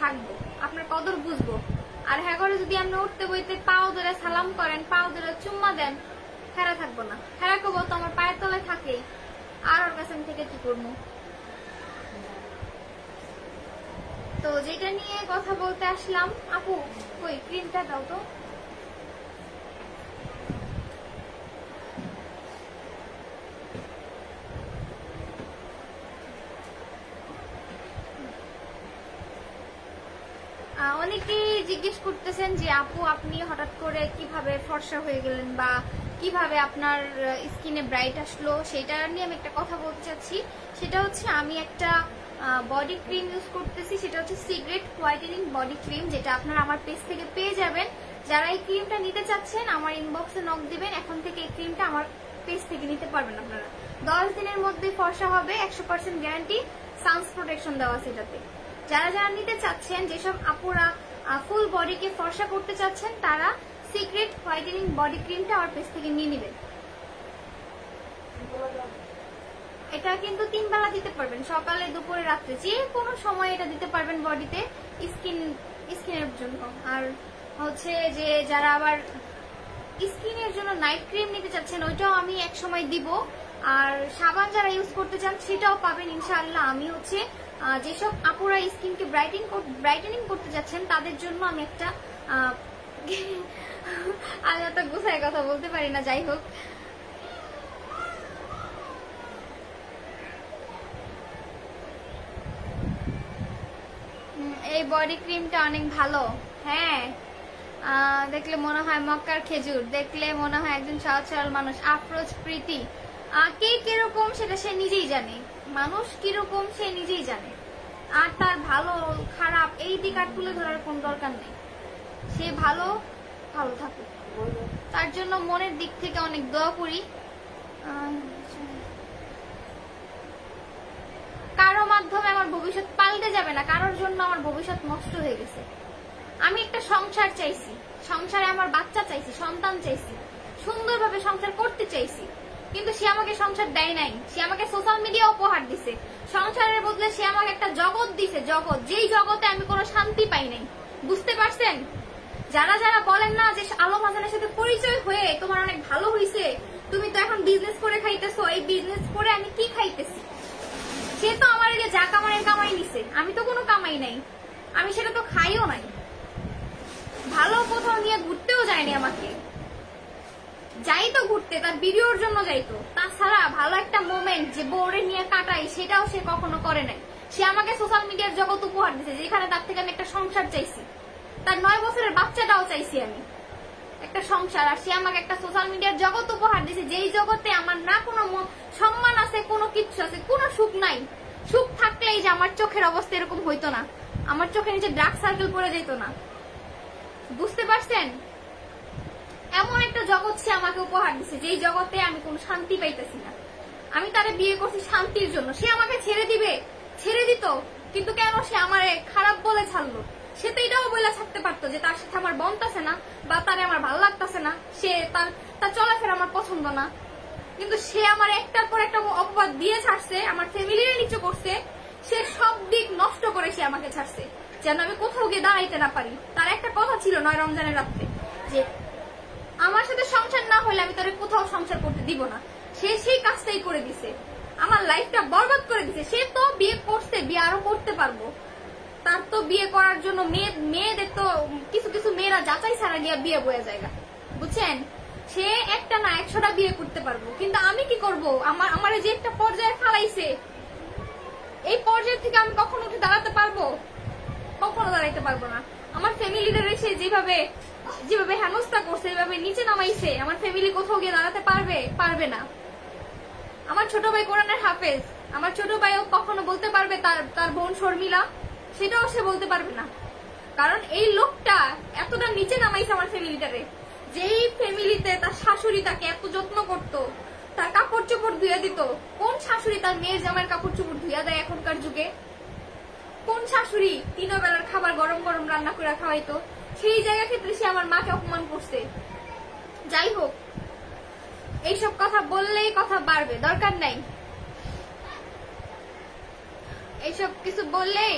থাকব, আপনার কদর বুঝব। আর হ্যাঁ করে যদি আপনি উঠতে বইতে পাও ধরে সালাম করেন, পাও ধরে চুম্মা দেন হেরা থাকব না। হেরা করব তো আমার পায়ের তলায় থাকেই। আর ওর কাছে থেকে কি করব? তো যেটা নিয়ে কথা বলতে আসলাম, আপু ওই ক্রিমটা দাও তো। জিজ্ঞেস করতেছেন যে, আপু, আপনি হঠাৎ করে কীভাবে ফর্সা হয়ে গেলেন বা কীভাবে আপনার স্কিনে ব্রাইট আসলো? সেটা নিয়ে আমি একটা কথা বলতে চাচ্ছি। সেটা হচ্ছে, আমি একটা বডি ক্রিম ইউজ করতেছি। সেটা হচ্ছে সিগ্রেট হোয়াইটেনিং বডি ক্রিম, যেটা আপনারা আমার পেজ থেকে পেয়ে যাবেন। যারা এই ক্রিমটা নিতে চাচ্ছেন, আমার ইনবক্সে নক দিবেন। এখন থেকে এই ক্রিমটা আমার পেজ থেকে নিতে পারবেন আপনারা। দশ দিনের মধ্যে ফর্সা হবে, একশো পার্সেন্ট গ্যারান্টি। সানস প্রোটেকশন দেওয়া সেটাতে যারা যারা নিতে চাচ্ছেন, যেসব আপুরা ফুল বডিকে ফর্সা করতে চাচ্ছেন তারা, সিক্রেট হোয়াইটেনিং বডি ক্রিমটা আমার পেজ থেকে নিয়ে নেবেন। এটা কিন্তু তিন বেলা দিতে পারবেন, সকালে, দুপুরে, রাত্রে। যে কোনো সময় এটা দিতে পারবেন বডিতে, স্কিন, স্কিনের জন্য। আর হচ্ছে যে যারা আবার স্কিনের জন্য নাইট ক্রিম নিতে চাচ্ছেন, ওইটাও আমি এক সময় দিব। আর সাবান যারা ইউজ করতে চান, সেটাও পাবেন ইনশাআল্লাহ। আমি হচ্ছে যেসব আপুরা স্কিনকে ব্রাইটিং ব্রাইটেনিং করতে যাচ্ছেন, তাদের জন্য আমি একটা আমি এত গুছায় কথা বলতে পারি না, যাই হোক। এই বডি ক্রিমটা অনেক ভালো হ্যাঁ। দেখলে মনে হয় মক্কার খেজুর, দেখলে মনে হয় একজন সহজ সরল মানুষ, আফরোজ প্রীতি। কে কীরকম সেটা সে নিজেই জানে। মানুষ কীরকম সে নিজেই জানে। আর তার ভালো, খারাপ, এই দিক আর তুলে ধরার কোন দরকার নেই। সে ভালো ভালো থাকুক। তার জন্য মনের দিক থেকে অনেক দোয়া করি। কারও মাধ্যমে আমার ভবিষ্যৎ পাল্টে যাবে না। কারোর জন্য আমার ভবিষ্যৎ নষ্ট হয়ে গেছে। আমি একটা সংসার চাইছি। সংসারে আমার বাচ্চা চাইছি, সন্তান চাইছি। সুন্দরভাবে সংসার করতে চাইছি। কিন্তু সে আমাকে সংসার দেয় নাই। সে আমাকে সোশ্যাল মিডিয়া উপহার দিছে। সংসারের বদলে সে আমাকে একটা জগৎ দিছে, জগৎ। যেই জগতে আমি কোনো শান্তি পাই নাই। বুঝতে পারছেন? যারা যারা বলেন না যে আলম হাসানের সাথে পরিচয় হয়ে তোমার অনেক ভালো হয়েছে তুমি তো এখন বিজনেস করে খাইতেছো, এই বিজনেস করে আমি কি খাইতেছি? সে তো আমার যে যা কামাইয়ের কামাই নিছে। আমি তো কোনো কামাই নাই। আমি সেটা তো খাইও নাই। ভালো কোথাও নিয়ে ঘুরতেও যায়নি আমাকে। যাই তো ঘুরতে, তার ভিডিওর জন্য যাইতো। তাছাড়া ভালো একটা মোমেন্ট যে বোর্ডে নিয়ে কাটাই সেটাও সে কখনো করে নাই। সে আমাকে সোশ্যাল মিডিয়ার জগৎ উপহার দিছে, যেখানে তার থেকে আমি একটা সংসার চাইছি। তার নয় বছরের বাচ্চাটাও চাইছি আমি। একটা সংসার, আর সে আমাকে একটা সোশ্যাল মিডিয়ার জগৎ উপহার দিছে, যেই জগতে আমার না কোনো সম্মান আছে, কোনো কিচ্ছু আছে, কোনো সুখ নাই। সুখ থাকলেই যে আমার চোখের অবস্থা এরকম হইতো না। আমার চোখের নিচে ডার্ক সার্কেল পড়ে যেত না। বুঝতে পারছেন? এমন একটা জগৎ সে আমাকে উপহার দিছে, যেই জগতে আমি কোনো শান্তি পাইতেছি না। আমি তারে বিয়ে করছি শান্তির জন্য। সে আমাকে ছেড়ে দিবে, ছেড়ে দিত, কিন্তু কেন সে আমারে খারাপ বলে ছাড়লো? সে তো এটাও বলে ছাড়তে পারতো যে তার সাথে আমার বনতাছে না, বা তারে আমার ভালো লাগতাছে না, সে তার তার চলাফেরা আমার পছন্দ না। কিন্তু সে আমার একটার পর একটা অপবাদ দিয়ে ছাড়ছে, আমার ফ্যামিলির নিচু করছে, সে সব দিক নষ্ট করে সে আমাকে ছাড়ছে। যেন আমি কোথাও গিয়ে দাঁড়াইতে না পারি। তার একটা কথা ছিল নয় রমজানের রাত্রে, যে আমার সাথে সংসার না হলে আমি তোরে কোথাও সংসার করতে দিব না। সে সেই কাজটাই করে দিছে। আমার লাইফটা বরবাদ করে দিছে। সে তো বিয়ে করছে, বিয়ে আরও করতে পারব। তার তো বিয়ে করার জন্য মেয়ে মেয়েদের তো কিছু কিছু মেয়েরা যাচাই ছাড়া গিয়ে বিয়ে বয়ে জায়গা। বুঝছেন? সে একটা না একশোটা বিয়ে করতে পারব। কিন্তু আমি কি করব? আমার আমার যে একটা পর্যায়ে ফালাইছে, এই পর্যায় থেকে আমি কখনো উঠে দাঁড়াতে পারব? কখনো দাঁড়াইতে পারব না। আমার ফ্যামিলিদের এসে যেভাবে যেভাবে হেনস্থা করছে এভাবে নিচে নামাইছে, আমার ফ্যামিলি কোথাও গিয়ে দাঁড়াতে পারবে পারবে না। আমার ছোট ভাই কোরআনের হাফেজ, আমার ছোট ভাইও কখনো বলতে পারবে তার তার বোন শর্মিলা, সেটাও সে বলতে পারবে না। কারণ এই লোকটা এতটা নিচে নামাইছে আমার ফ্যামিলিটারে যেই ফ্যামিলিতে তার শাশুড়ি তাকে এত যত্ন করত, তার কাপড় চোপড় ধুয়ে দিত। কোন শাশুড়ি তার মেয়ের জামার কাপড় চোপড় ধুইয়া দেয় এখনকার যুগে? কোন শাশুড়ি তিন বেলার খাবার গরম গরম রান্না করে খাওয়াইতো? সেই জায়গা ক্ষেত্রে সে আমার মাকে অপমান করছে। যাই হোক, এইসব কথা বললেই কথা বাড়বে, দরকার নাই। এইসব কিছু বললেই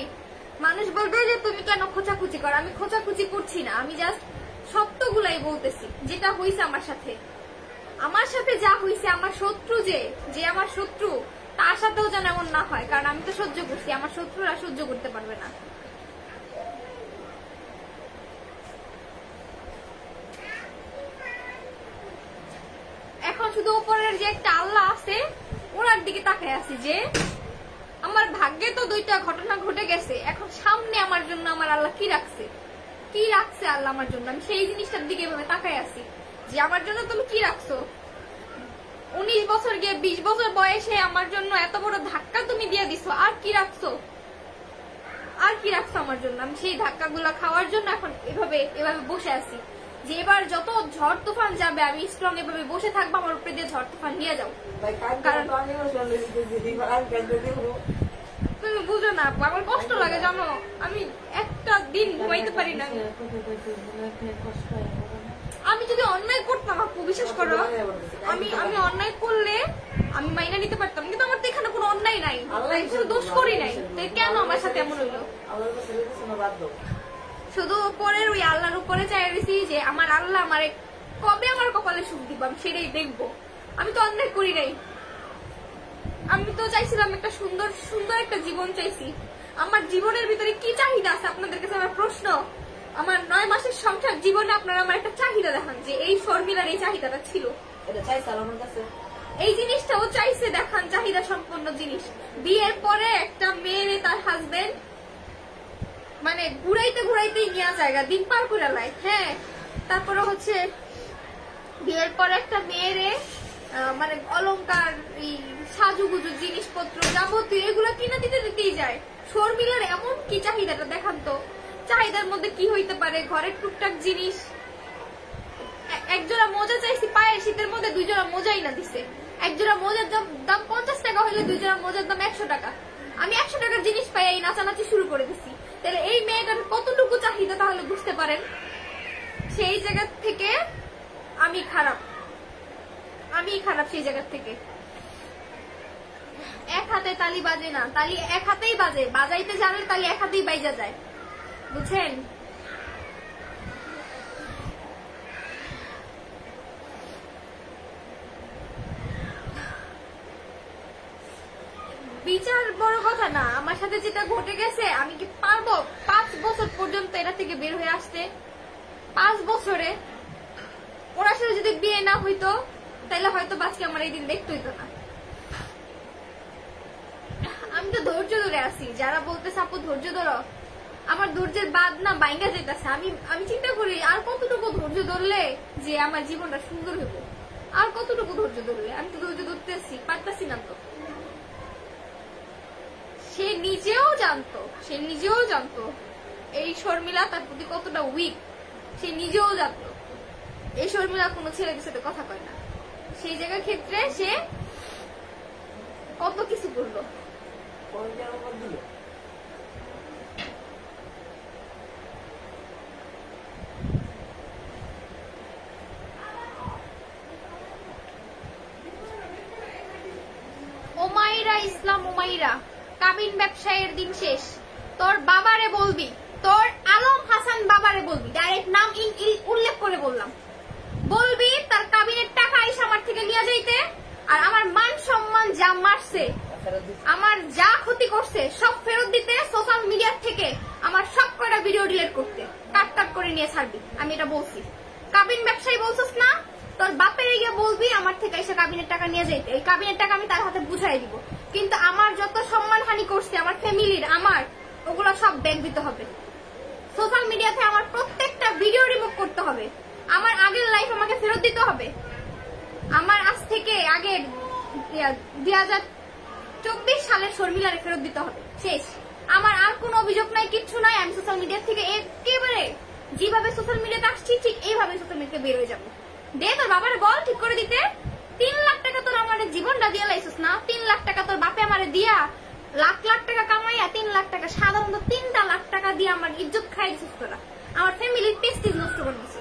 মানুষ বলবে যে, তুমি কেন খোঁচাখুচি কর? আমি খোঁচাখুচি করছি না, আমি জাস্ট সত্যগুলাই বলতেছি, যেটা হইছে আমার সাথে। আমার সাথে যা হইছে, আমার শত্রু যে যে আমার শত্রু তার সাথেও যেন এমন না হয়, কারণ আমি তো সহ্য করছি, আমার শত্রুরা সহ্য করতে পারবে না। এখন শুধু উপরের যে একটা আল্লাহ আছে, ওনার দিকে তাকায় আছি যে, আমার ভাগ্যে তো দুইটা ঘটনা ঘটে গেছে, এখন সামনে আমার জন্য আমার আল্লাহ কি রাখছে? কি রাখছে আল্লাহ আমার জন্য? আমি সেই জিনিসটার দিকে এভাবে তাকায় আছি যে, আমার জন্য তুমি কি রাখছো? উনিশ বছর গিয়ে বিশ বছর বয়সে আমার জন্য এত বড় ধাক্কা তুমি দিয়ে দিছো। আর কি রাখছো? আর কি রাখছো আমার জন্য? আমি সেই ধাক্কাগুলো খাওয়ার জন্য এখন এভাবে এভাবে বসে আছি। যে এবার যত ঝড় তুফান যাবে আমি স্ট্রং এভাবে বসে থাকব আমার উপরে দিয়ে ঝড় তুফান নিয়ে যাও। কারণ- তুমি বুঝো না আপু, আমার কষ্ট লাগে জানো? আমি একটা দিন ঘুমাইতে পারি না। আমি যদি অন্যায় করতাম আপু বিশ্বাস করো। আমি আমি অন্যায় করলে আমি মাইনা নিতে পারতাম কিন্তু আমার তো এখানে কোনো অন্যায় নাই। আমি কোনো দোষ করি নাই। তাই কেন আমার সাথে এমন হইল? শুধু উপরের ওই আল্লাহর উপরে চাই রয়েছি যে আমার আল্লাহ আমার কবে আমার কপালে সুখ দিব আমি সেটাই দেখব। আমি তো অন্যায় করি নাই। আমি তো চাইছিলাম একটা সুন্দর সুন্দর একটা জীবন চাইছি। আমার জীবনের ভিতরে কি চাহিদা আছে আপনাদের কাছে আমার প্রশ্ন? আমার নয় মাসের সংসার জীবনে আপনারা আমার একটা দেখান যে এই শর্মিলার এই চাহিদাটা ছিল। এটা চাইছাল আমার কাছে। এই জিনিসটা ও চাইছে দেখান চাহিদা সম্পন্ন জিনিস। বিয়ের পরে একটা মেয়েরে তার হাজবেন্ড মানে ঘুরাইতে ঘুরাইতেই নেওয়া জায়গা দিন পার করে লাই হ্যাঁ। তারপরে হচ্ছে বিয়ের পরে একটা মেয়েরে মানে অলংকার এই সাজুগুজু জিনিসপত্র যাবতীয় এগুলো কিনে দিতে দিতেই যায়। শর্মিলার এমন কি চাহিদাটা দেখান তো। চাহিদার মধ্যে কি হইতে পারে? ঘরের টুকটাক জিনিস একজোড়া মোজা চাইছি, পায়ের শীতের মধ্যে দুই জোড়া মোজাই না দিছে। একজোড়া মোজার দাম দাম পঞ্চাশ টাকা হইলে দুই জোড়া মোজার দাম একশো টাকা। আমি একশো টাকার জিনিস পাই, এই নাচানাচি শুরু করে দিছি। তাহলে এই মেয়েটার কতটুকু চাহিদা তাহলে বুঝতে পারেন? সেই জায়গা থেকে আমি খারাপ। আমি খারাপ সেই জায়গা থেকে। এক হাতে তালি বাজে না, তালি এক হাতেই বাজে। বাজাইতে জানলে তালি এক হাতেই বাইজা যায়। বুঝছেন? বড় কথা না, আমার সাথে যেটা ঘটে গেছে, আমি কি পারব? পাঁচ বছর পর্যন্ত এটা থেকে বের হয়ে আসতে? পাঁচ বছরে? ওনার সাথে যদি বিয়ে না হইতো, তাহলে হয়তো বাচ্চা আমার এই দিন দেখতে হইতো না। আমি তো ধৈর্য ধরে আছি, যারা বলতেছে, আপু, ধৈর্য ধরো। আমার ধৈর্যের বাদ না বাইঙ্গা যেতেছে আমি আমি চিন্তা করি, আর কতটুকু ধৈর্য ধরলে যে আমার জীবনটা সুন্দর হইব? আর কতটুকু ধৈর্য ধরলে? আমি তো ধৈর্য ধরতেছি, পারতাছি না তো। সে নিজেও জানতো, সে নিজেও জানতো এই শর্মিলা তার প্রতি কতটা উইক সে নিজেও জানতো। এই শর্মিলা কোনো ছেলেদের সাথে কথা কয় না। সেই জায়গার ক্ষেত্রে সে কত কিছু করল ওমাইরা, ইসলাম ওমাইরা। কাবিন ব্যবসায়ের দিন শেষ। তোর বাবারে বলবি, তোর আলম হাসান বাবারে বলবি ডাইরেক্ট নাম উল্লেখ করে বললাম। বলবি তার কাবিনের টাকা এসে আমার থেকে নিয়ে যাইতে, আর আমার মান সম্মান যা মারছে, আমার যা ক্ষতি করছে, সব ফেরত দিতে সোশ্যাল মিডিয়া থেকে আমার সব কয়টা ভিডিও ডিলিট করতে। কাট কাট করে নিয়ে ছাড়বি, আমি এটা বলছি। কাবিন ব্যবসায়ী বলছিস না? তোর বাপের গিয়ে বলবি আমার থেকে এসে কাবিনের টাকা নিয়ে যাইতে। এই কাবিনের টাকা আমি তার হাতে বুঝাই দিব। কিন্তু আমার যত সম্মানহানি করছে, আমার ফ্যামিলির, আমার, ওগুলো সব ব্যাগ দিতে হবে। সোশ্যাল মিডিয়াতে আমার প্রত্যেকটা ভিডিও রিমুভ করতে হবে। আমার আগের লাইফ আমাকে ফেরত দিতে হবে। আমার আজ থেকে আগের দুই হাজার চব্বিশ সালের শর্মিলারে ফেরত দিতে হবে। শেষ। আমার আর কোনো অভিযোগ নাই, কিচ্ছু নাই, আমি সোশ্যাল মিডিয়া থেকে একেবারে যেভাবে সোশ্যাল মিডিয়াতে আসছি, ঠিক এইভাবে সোশ্যাল মিডিয়াতে বের হয়ে যাব। দে তোর বাবার বল, ঠিক করে দিতে তিন লাখ টাকা তোর আমার জীবনটা দিয়ে লাইছিস না তিন লাখ টাকা তোর বাপে আমারে দিয়া লাখ লাখ টাকা কামাইয়া তিন লাখ টাকা, সাধারণত তিনটা লাখ টাকা দিয়ে আমার ইজ্জত খাই তোরা আমার ফ্যামিলির পেস্টিজ নষ্ট করে দিছিস